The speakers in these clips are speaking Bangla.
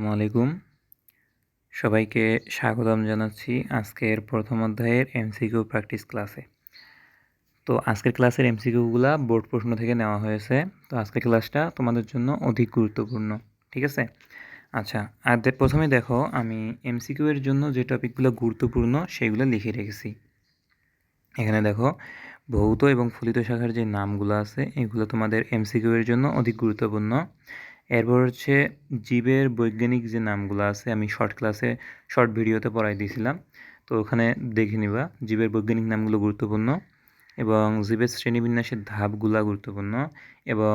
আসসালামু আলাইকুম। সবাইকে স্বাগতম জানাচ্ছি আজকের প্রথম অধ্যায়ের এমসিকিউ প্র্যাকটিস ক্লাসে। তো আজকের ক্লাসের এমসিকিউগুলা বোর্ড প্রশ্ন থেকে নেওয়া হয়েছে। তো আজকের ক্লাসটা তোমাদের জন্য অধিক গুরুত্বপূর্ণ, ঠিক আছে? আচ্ছা আর প্রথমে দেখো, আমি এমসিকিউ এর জন্য যে টপিকগুলো গুরুত্বপূর্ণ সেগুলো লিখে রেখেছি। এখানে দেখো, ভৌত এবং ফলিত শাখার যে নামগুলো আছে, এগুলো তোমাদের এমসিকিউ এর জন্য অধিক গুরুত্বপূর্ণ। এরপর হচ্ছে জীবের বৈজ্ঞানিক যে নামগুলো আছে, আমি শর্ট ক্লাসে শর্ট ভিডিওতে পড়াই দিয়েছিলাম। তো ওখানে দেখে নিবা, জীবের বৈজ্ঞানিক নামগুলো গুরুত্বপূর্ণ এবং জীবের শ্রেণীবিন্যাসের ধাপগুলা গুরুত্বপূর্ণ এবং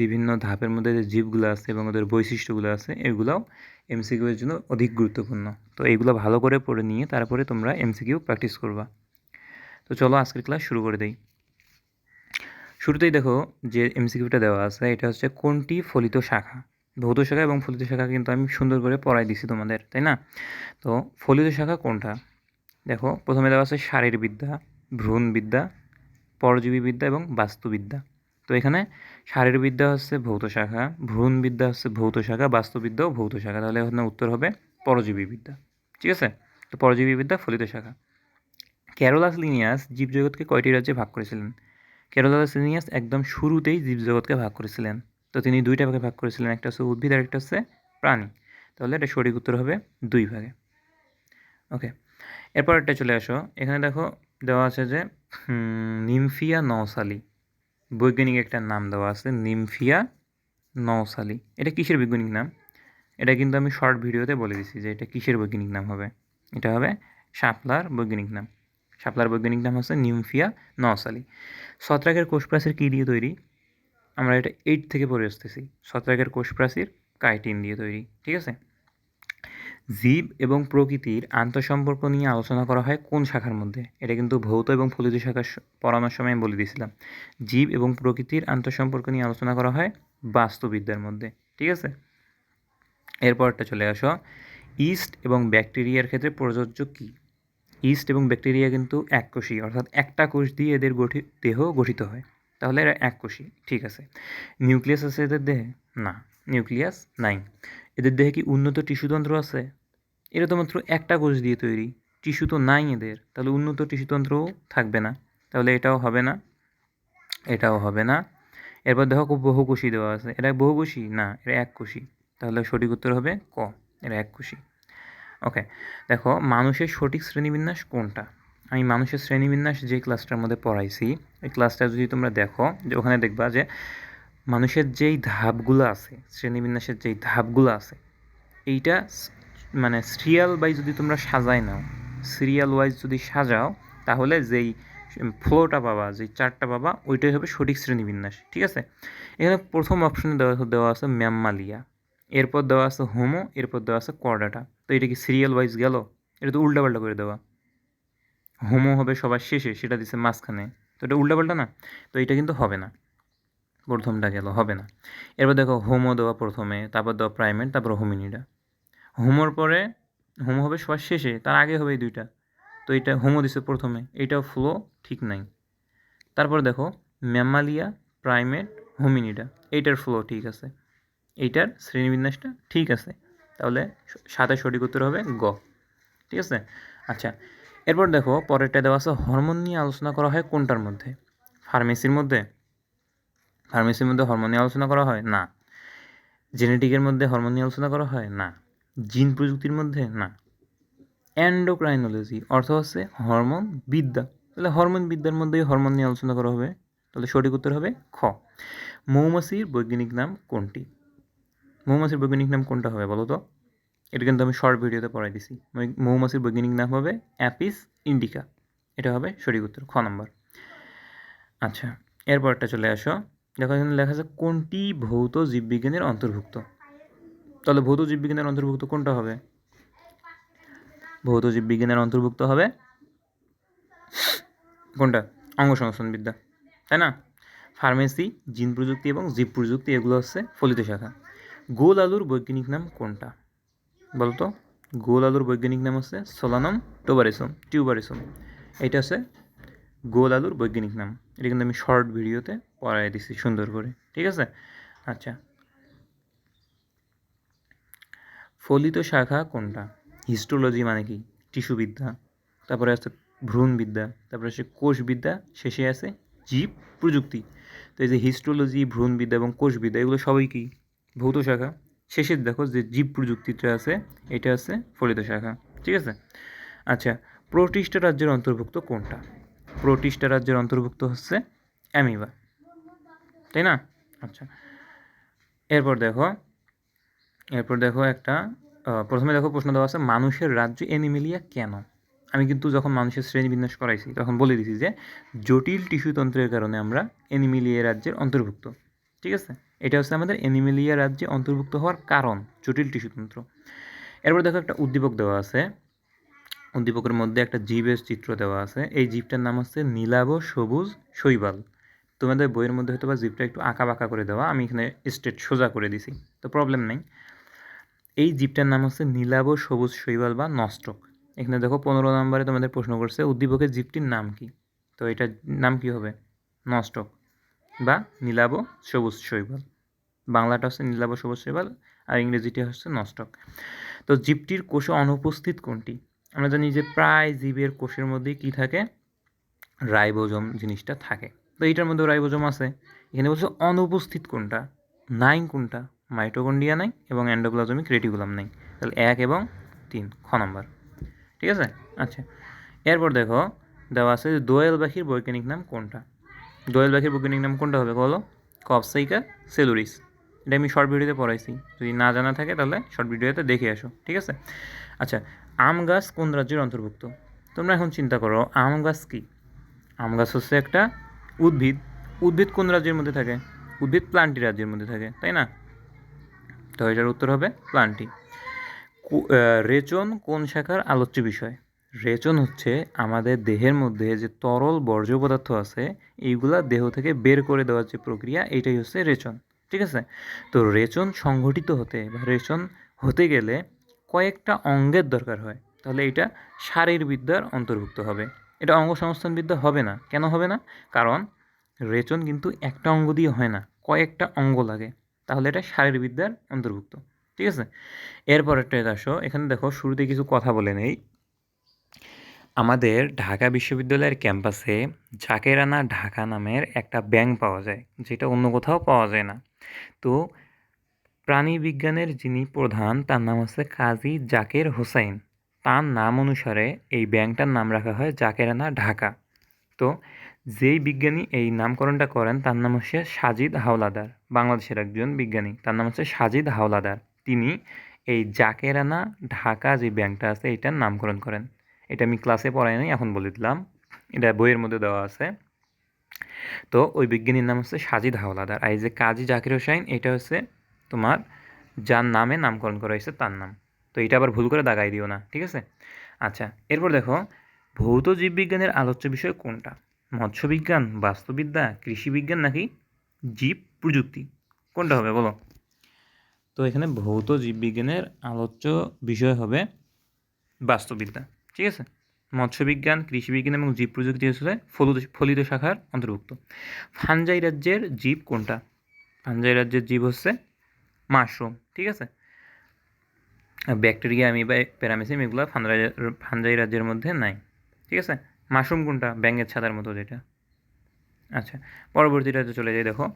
বিভিন্ন ধাপের মধ্যে যে জীবগুলো আছে এবং ওদের বৈশিষ্ট্যগুলো আছে, এগুলোও এমসিকিউ এর জন্য অধিক গুরুত্বপূর্ণ। তো এইগুলো ভালো করে পড়ে নিয়ে তারপরে তোমরা এমসিকিউ প্র্যাকটিস করবা। তো চলো আজকের ক্লাস শুরু করে দেই। শুরুতেই দেখো যে এমসিকিউটা দেওয়া আছে, এটা হচ্ছে কোনটি? ফলিত শাখা। ভৌত শাখা এবং ফলিত শাখা কিন্তু আমি সুন্দর করে পড়াই দিছি তোমাদের, তাই না? তো ফলিত শাখা কোনটা? দেখো, প্রথমে দেওয়া আছে শারীরবিদ্যা ভ্রূণবিদ্যা পরজীবী বিদ্যা এবং বাস্তুবিদ্যা। তো এখানে শারীরবিদ্যা হচ্ছে ভৌত শাখা ভ্রূণবিদ্যা হচ্ছে ভৌত শাখা, বাস্তুবিদ্যাও ভৌত শাখা। তাহলে এখানে উত্তর হবে পরজীবী বিদ্যা। ঠিক আছে? তো পরজীবী বিদ্যা, ফলিত শাখা। ক্যারোলাস লিনিয়াস জীবজগৎকে কয়টি রাজ্যে ভাগ করেছিলেন? ক্যারোলাস লিনিয়াস একদম শুরুতেই জীবজগৎকে ভাগ করেছিলেন। তো তিনি দুইটা ভাগে ভাগ করেছিলেন, একটা হচ্ছে উদ্ভিদ আর একটা হচ্ছে প্রাণী। তাহলে এটা সঠিক উত্তর হবে দুই ভাগে। ওকে, এরপর একটা চলে আসো। এখানে দেখো দেওয়া আছে যে নিমফিয়া নওসালি বৈজ্ঞানিক একটা নাম দেওয়া আছে, নিমফিয়া নওসালি এটা কিসের বৈজ্ঞানিক নাম? এটা কিন্তু আমি শর্ট ভিডিওতে বলে দিছি যে এটা কিসের বৈজ্ঞানিক নাম হবে? এটা হবে শাপলার বৈজ্ঞানিক নাম। শাপলার বৈজ্ঞানিক নাম হচ্ছে নিমফিয়া নওসালি। ছত্রাকের কোষপ্রাচীর কী দিয়ে তৈরি? আমরা এটা এইট থেকে পড়ে আসতেছি। ছত্রাকের কোষপ্রাচীর কাইটিন দিয়ে তৈরি, ঠিক আছে? জীব এবং প্রকৃতির আন্তঃসম্পর্ক নিয়ে আলোচনা করা হয় কোন শাখার মধ্যে? এটা কিন্তু ভৌত এবং ফলিত শাখার পড়ানোর সময় বলে দিয়েছিলাম। জীব এবং প্রকৃতির আন্তঃসম্পর্ক নিয়ে আলোচনা করা হয় বাস্তুবিদ্যার মধ্যে, ঠিক আছে? এরপরটা চলে আসো। ইস্ট এবং ব্যাকটেরিয়ার ক্ষেত্রে প্রযোজ্য কী? ইস্ট এবং ব্যাকটেরিয়া কিন্তু এককোষী অর্থাৎ একটা কোষ দিয়ে এদের গঠিত দেহ গঠিত হয়। তাহলে এরা এককোষী ঠিক আছে। নিউক্লিয়াস আছে এদের দেহে? না, নিউক্লিয়াস নাই। এদের দেহে কি উন্নত টিস্যুতন্ত্র আছে? এরা তো মাত্র একটা কোষ দিয়ে তৈরি, টিস্যু তো নাই এদের, তাহলে উন্নত টিস্যুতন্ত্রও থাকবে না। তাহলে এটাও হবে না, এটাও হবে না। এরপর দেখো খুব বহুকোষী দেওয়া আছে। এরা বহুকোষী? না, এরা এককোষী তাহলে সঠিক উত্তর হবে ক, এরা এককোষী ওকে দেখো, মানুষের সঠিক শ্রেণীবিন্যাস কোনটা? আমি মানুষের শ্রেণীবিন্যাস যে ক্লাসটার মধ্যে পড়াইছি, এই ক্লাসটা যদি তোমরা দেখো, যে ওখানে দেখবা যে মানুষের যেই ধাপগুলো আছে, শ্রেণীবিন্যাসের যেই ধাপগুলো আছে, এইটা মানে সিরিয়াল ওয়াইজ যদি তোমরা সাজাই নাও সিরিয়াল ওয়াইজ যদি সাজাও, তাহলে যেই ফ্লোটা পাবা, যেই চারটা পাবা, ওইটাই হবে সঠিক শ্রেণীবিন্যাস, ঠিক আছে? এখানে প্রথম অপশনে দেওয়া দেওয়া আছে ম্যাম্মালিয়া। এরপর দেওয়া আছে হোমো এরপর দেওয়া আছে কর্ডাটা তো এটা কি সিরিয়াল ওয়াইজ গেল? এটা তো উল্টাপাল্টা করে দেওয়া। হোমো হবে সবার শেষে, সেটা দিছে মাঝখানে। তো এটা উল্টাপাল্টা না? তো এটা কিন্তু হবে না। প্রথমটা গেল, হবে না। এরপর দেখো হোমো দেওয়া প্রথমে, তারপর দেওয়া প্রাইমেট তারপর হোমিনিটা হোমোর পরে হোমো হবে সবার শেষে, তার আগে হবে এই দুইটা। তো এটা হোমো দিছে প্রথমে এইটাও ফ্লো ঠিক নাই। তারপর দেখো ম্যামালিয়া প্রাইমেট হোমিনিডা এইটার ফ্লো ঠিক আছে। এইটার শ্রেণীবিন্যাসটা ঠিক আছে। তাহলে সাথে সঠিক উত্তর হবে গ। ঠিক আছে? আচ্ছা এরপর দেখো পরেরটা দেওয়া আছে হরমোন নিয়ে আলোচনা করা হয় কোনটার মধ্যে? ফার্মেসির মধ্যে? ফার্মেসির মধ্যে হরমোন নিয়ে আলোচনা করা হয়? না। জেনেটিকের মধ্যে হরমোন নিয়ে আলোচনা করা হয়? না। জিন প্রযুক্তির মধ্যে? না। অ্যান্ডোক্রাইনোলজি, অর্থ হচ্ছে হরমোন বিদ্যা। তাহলে হরমোন বিদ্যার মধ্যেই হরমোন নিয়ে আলোচনা করা হবে। তাহলে সঠিক উত্তর হবে খ। মৌমাছির বৈজ্ঞানিক নাম কোনটি? মৌমাছির বৈজ্ঞানিক নাম কোনটা হবে বলো তো? এটা কিন্তু আমি শর্ট ভিডিওতে পড়াই দিছি। মৌমাছির বৈজ্ঞানিক নাম হবে অ্যাপিস ইন্ডিকা। এটা হবে সঠিক উত্তর, খ নম্বর। আচ্ছা এরপরটা চলে আসো। দেখো এখানে লেখা আছে, কোনটি ভৌত জীববিজ্ঞানের অন্তর্ভুক্ত? তাহলে ভৌত জীববিজ্ঞানের অন্তর্ভুক্ত কোনটা হবে? ভৌত জীববিজ্ঞানের অন্তর্ভুক্ত হবে কোনটা? অঙ্গসংস্থান বিদ্যা তাই না? ফার্মেসি, জিন প্রযুক্তি এবং জীব প্রযুক্তি, এগুলো হচ্ছে ফলিত শাখা। গোল আলুর বৈজ্ঞানিক নাম কোনটা? বলতো? গোল আলুর বৈজ্ঞানিক নাম হচ্ছে সোলানম টোবারিসম, টিউবারিসম। এটা হচ্ছে গোল আলুর বৈজ্ঞানিক নাম। এটা কিন্তু আমি শর্ট ভিডিওতে পড়াই দিছি সুন্দর করে, ঠিক আছে? আচ্ছা। ফলিত শাখা কোনটা? হিস্টোলজি মানে কি? টিস্যুবিদ্যা। তারপরে আছে ভ্রূণবিদ্যা, তারপরে আছে কোষবিদ্যা, শেষে আছে জীব প্রযুক্তি। তো এই যে হিস্টোলজি, ভ্রূণবিদ্যা এবং কোষবিদ্যা, এগুলো সবই কি? ভৌত শাখা। শেষের দেখো যে জীব প্রযুক্তিটা আছে, এটা আছে ফলিত শাখা। ঠিক আছে? আচ্ছা প্রোটিস্টা রাজ্যের অন্তর্ভুক্ত কোনটা? প্রোটিস্টা রাজ্যের অন্তর্ভুক্ত হচ্ছে অ্যামিবা। তাই না? আচ্ছা এরপর দেখো এরপর দেখো একটা প্রথমে দেখো প্রশ্ন দেওয়া আছে, মানুষের রাজ্য এনিমেলিয়া কেন? আমি কিন্তু যখন মানুষের শ্রেণীবিন্যাস করাইছি, তখন বলে দিছি যে জটিল টিস্যুতন্ত্রের কারণে আমরা এনিমেলিয়া রাজ্যের অন্তর্ভুক্ত। ঠিক আছে? এটা হচ্ছে আমাদের এনিমেলিয়া রাজ্যে অন্তর্ভুক্ত হওয়ার কারণ, জটিল টিস্যুতন্ত্র এরপর দেখো একটা উদ্দীপক দেওয়া আছে। উদ্দীপকের মধ্যে একটা জীবের চিত্র দেওয়া আছে। এই জীবটার নাম হচ্ছে নীলাভ সবুজ শৈবাল। তোমাদের বইয়ের মধ্যে হয়তো বা জীবটা একটু আঁকা বাঁকা করে দেওয়া। আমি এখানে স্টেট সোজা করে দিছি, তো প্রবলেম নেই। এই জীবটার নাম হচ্ছে নীলাভ সবুজ শৈবাল বা নষ্টক। এখানে দেখো পনেরো নম্বরে তোমাদের প্রশ্ন করছে, উদ্দীপকের জীবটির নাম কি? তো এটার নাম কি হবে? নষ্টক বা নীলাভ সবুজ শৈবাল। বাংলাটা হচ্ছে নীলাভ সবুজ শৈবাল আর ইংরেজিটি হচ্ছে নষ্টক। তো জীবটির কোষে অনুপস্থিত কোনটি? আমরা জানি যে প্রায় জীবের কোষের মধ্যেই কী থাকে? রাইবোজম জিনিসটা থাকে। তো এইটার মধ্যেও রাইবোজম আছে। এখানে বলছে অনুপস্থিত কোনটা? নাই কোনটা? মাইটোকন্ডিয়া নাই এবং অ্যান্ডোপ্লাজমিক রেটিকুলাম নাই। তাহলে এক এবং তিন, খ নম্বর। ঠিক আছে? আচ্ছা। এরপর দেখো, দেওয়া আছে দোয়েল পাখির বৈজ্ঞানিক নাম কোনটা? দোয়েল পাখির বৈজ্ঞানিক নাম কোনটা হবে বলো? কপসাইকা সেলুরিস। এটা আমি শর্ট ভিডিওতে পড়াইছি। যদি না জানা থাকে তাহলে শর্ট ভিডিওতে দেখে আসো, ঠিক আছে? আচ্ছা আম গাছ কোন রাজ্যের অন্তর্ভুক্ত? তোমরা এখন চিন্তা করো, আম গাছ কী? আম গাছ হচ্ছে একটা উদ্ভিদ। উদ্ভিদ কোন রাজ্যের মধ্যে থাকে? উদ্ভিদ প্লান্টি রাজ্যের মধ্যে থাকে, তাই না? তো এটার উত্তর হবে প্লান্টি রেচন কোন শাখার আলোচ্য বিষয়? রেচন হচ্ছে আমাদের দেহের মধ্যে যে তরল বর্জ্য পদার্থ আছে, এইগুলা দেহ থেকে বের করে দেওয়ার যে প্রক্রিয়া এটাই হচ্ছে রেচন। ঠিক আছে? তো রেচন সংগঠিত হতে বা রেচন হতে গেলে কয়েকটা অঙ্গের দরকার হয়। তাহলে এটা শারীরবিদ্যার অন্তর্ভুক্ত হবে। এটা অঙ্গ সংস্থান বিদ্যা হবে না। কেন হবে না? কারণ রেচন কিন্তু একটা অঙ্গ দিয়ে হয় না, কয়েকটা অঙ্গ লাগে। তাহলে এটা শারীরবিদ্যার অন্তর্ভুক্ত। ঠিক আছে? এরপর একটা আসো। এখানে দেখো, শুরুতে কিছু কথা বলে নেই। আমাদের ঢাকা বিশ্ববিদ্যালয়ের ক্যাম্পাসে জাকেরানা ঢাকা নামের একটা ব্যাংক পাওয়া যায়, যেটা অন্য কোথাও পাওয়া যায় না। তো প্রাণী বিজ্ঞানের যিনি প্রধান, তার নাম হচ্ছে কাজী জাকের হোসাইন। তার নাম অনুসারে এই ব্যাংকটার নাম রাখা হয় জাকেরানা ঢাকা। তো যেই বিজ্ঞানী এই নামকরণটা করেন, তার নাম হচ্ছে সাজিদ হাওলাদার, বাংলাদেশের একজন বিজ্ঞানী। তার নাম হচ্ছে সাজিদ হাওলাদার। তিনি এই জাকেরানা ঢাকা যে ব্যাংকটা আছে এটার নামকরণ করেন। এটা আমি ক্লাসে পড়াই নাই, এখন বলে দিলাম। এটা বইয়ের মধ্যে দেওয়া আছে। তো ওই বিজ্ঞানীর নাম হচ্ছে সাজিদ হাওলাদার আর এই যে কাজী জাকির হোসাইন এটা হচ্ছে তোমার যার নামে নামকরণ করা হয়েছে তার নাম। তো এটা আবার ভুল করে দাগাই দিও না, ঠিক আছে? আচ্ছা এরপর দেখো, ভৌত জীববিজ্ঞানের আলোচ্য বিষয় কোনটা? মৎস্যবিজ্ঞান, বাস্তুবিদ্যা, কৃষিবিজ্ঞান নাকি জীব প্রযুক্তি? কোনটা হবে বলো? তো এখানে ভৌত জীববিজ্ঞানের আলোচ্য বিষয় হবে বাস্তুবিদ্যা, ঠিক আছে? মৎস্যবিজ্ঞান, কৃষিবিজ্ঞান এবং জীব প্রযুক্তি হচ্ছে ফলিত ফলিত শাখার অন্তর্ভুক্ত। ফানজাই রাজ্যের জীব কোনটা? ফানজাই রাজ্যের জীব হচ্ছে মাশরুম, ঠিক আছে? ব্যাকটেরিয়া আমি অ্যামিবা, প্যারামেসিম এগুলো ফানজাই ফানজাই রাজ্যের মধ্যে নাই, ঠিক আছে? মাশরুম কোনটা? ব্যাঙের ছাতার মতো যেটা। আচ্ছা পরবর্তীটাতে চলে যাই, দেখো।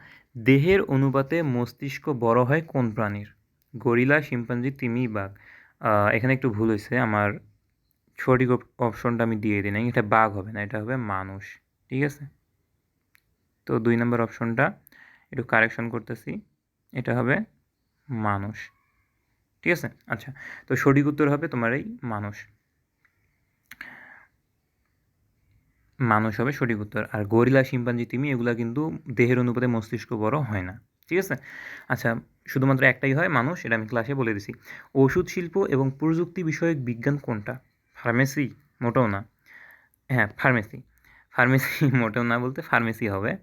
দেহের অনুপাতে মস্তিষ্ক বড় হয় কোন প্রাণীর? গরিলা, শিম্পাঞ্জি, তিমি, বাঘ। এখানে একটু ভুল হয়েছে আমার সঠিক অপশনটা আমি দিয়ে দিই নাই। এটা বাঘ হবে না, এটা হবে মানুষ, ঠিক আছে? তো দুই নম্বর অপশনটা একটু কারেকশন করতেছি, এটা হবে মানুষ, ঠিক আছে? আচ্ছা তো সঠিক উত্তর হবে তোমার এই মানুষ। মানুষ হবে সঠিক উত্তর, আর গরিলা, শিম্পাঞ্জি, তিমি, এগুলা কিন্তু দেহের অনুপাতে মস্তিষ্ক বড় হয় না, ঠিক আছে? আচ্ছা শুধুমাত্র একটাই হয় মানুষ, এটা আমি ক্লাসে বলে দিছি। ওষুধ শিল্প এবং প্রযুক্তি বিষয়ক বিজ্ঞান কোনটা? ফার্মেসি মোটেও না। হ্যাঁ ফার্মেসি। ফার্মেসি মোটেও না বলতে ফার্মেসি হবে।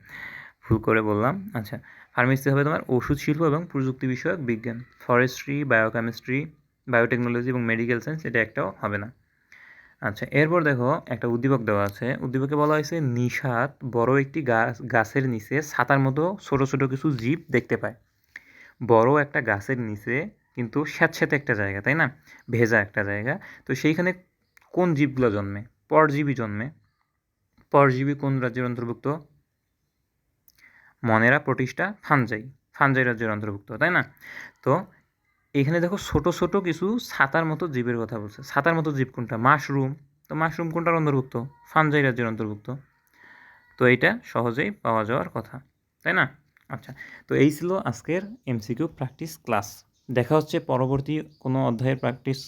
ভুল করে বললাম। আচ্ছা ফার্মেসি হবে তোমার ওষুধ শিল্প এবং প্রযুক্তি বিষয়ক বিজ্ঞান। ফরেস্ট্রি, বায়োকেমিস্ট্রি, বায়োটেকনোলজি এবং মেডিকেল সায়েন্স এটা একটাও হবে না। আচ্ছা এরপর দেখো একটা উদ্দীপক দেওয়া আছে। উদ্দীপকে বলা হয়েছে নিষাদ বড় একটি গাছ, গাছের নিচে ছাতার মতো ছোট ছোট কিছু জীব দেখতে পায়। বড় একটা গাছের নিচে কিন্তু স্যাঁতস্যাঁতে একটা জায়গা, তাই না? ভেজা একটা জায়গা। তো সেইখানে কোন জীবগুলো জন্মে? পরজীবী জন্মে। পরজীবী কোন রাজ্যের অন্তর্ভুক্ত? মনেরা প্রতিষ্ঠা ফানজাই। ফানজাই রাজ্যের অন্তর্ভুক্ত, তাই না? তো এখানে দেখো ছোট ছোট কিছু ছাতার মতো জীবের কথা বলছে। ছাতার মতো জীব কোনটা? মাশরুম। তো মাশরুম কোনটার অন্তর্ভুক্ত? ফানজাই রাজ্যের অন্তর্ভুক্ত। তো এইটা সহজেই পাওয়া যাওয়ার কথা, তাই না? আচ্ছা তো এই ছিল আজকের এমসিকিউ প্র্যাকটিস ক্লাস দেখা হচ্ছে পরবর্তী কোনো অধ্যায়ের প্র্যাকটিস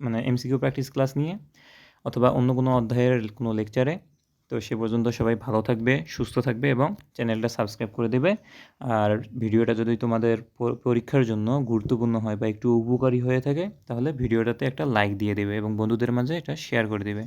মানে এমসিকিউ প্র্যাকটিস ক্লাস নিয়ে। অথবা অন্য কোনো অধ্যায়ের কোনো লেকচারে তো সে পর্যন্ত সবাই ভালো থাকবে, সুস্থ থাকবে এবং চ্যানেলটা সাবস্ক্রাইব করে দেবে। আর ভিডিওটা যদি তোমাদের পরীক্ষার জন্য গুরুত্বপূর্ণ হয় বা একটু উপকারী হয়ে থাকে, তাহলে ভিডিওটাতে একটা লাইক দিয়ে দেবে এবং বন্ধুদের মাঝে এটা শেয়ার করে দেবে।